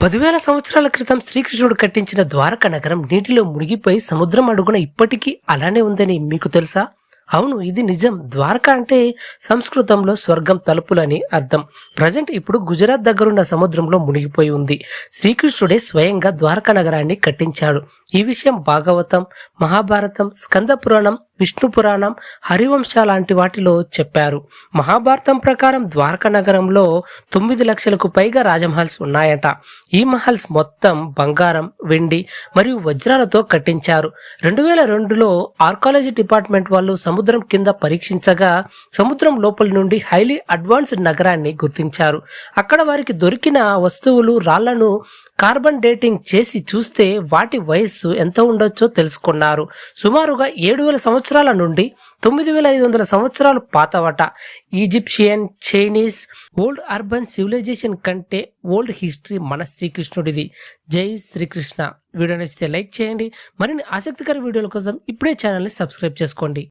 పదివేల సంవత్సరాల క్రితం శ్రీకృష్ణుడు కట్టించిన ద్వారక నగరం నీటిలో మునిగిపోయి సముద్రం అడుగున ఇప్పటికీ అలానే ఉందని మీకు తెలుసా? అవును ఇది నిజం. ద్వారక అంటే సంస్కృతంలో స్వర్గం తలుపులని అర్థం. ప్రజెంట్ ఇప్పుడు గుజరాత్ దగ్గరున్న సముద్రంలో మునిగిపోయి ఉంది. శ్రీకృష్ణుడే స్వయంగా ద్వారకా నగరాన్ని కట్టించాడు. ఈ విషయం భాగవతం మహాభారతం స్కంద పురాణం విష్ణు పురాణం హరివంశ లాంటి వాటిలో చెప్పారు. మహాభారతం ప్రకారం ద్వారకా నగరంలో తొమ్మిది లక్షలకు పైగా రాజమహల్స్ ఉన్నాయట. ఈ మహల్స్ మొత్తం బంగారం వెండి మరియు వజ్రాలతో కట్టించారు. రెండు వేల రెండులో ఆర్కాలజీ డిపార్ట్మెంట్ వాళ్ళు సముద్రం కింద పరీక్షించగా సముద్రం లోపల నుండి హైలీ అడ్వాన్స్డ్ నగరాన్ని గుర్తించారు. అక్కడ వారికి దొరికిన వస్తువులు రాళ్ళను కార్బన్ డేటింగ్ చేసి చూస్తే వాటి వయస్సు ఎంత ఉండొచ్చో తెలుసుకున్నారు. సుమారుగా ఏడు వేల సంవత్సరాల నుండి తొమ్మిది వేల ఐదు వందల సంవత్సరాలు పాతవట. Egyptian Chinese old urban civilization కంటే ఓల్డ్ హిస్టరీ మన శ్రీకృష్ణుడిది. జై శ్రీకృష్ణ. వీడియో నచ్చితే లైక్ చేయండి. మరిన్ని ఆసక్తికర వీడియోల కోసం ఇప్పుడే ఛానల్ని సబ్స్క్రైబ్ చేసుకోండి.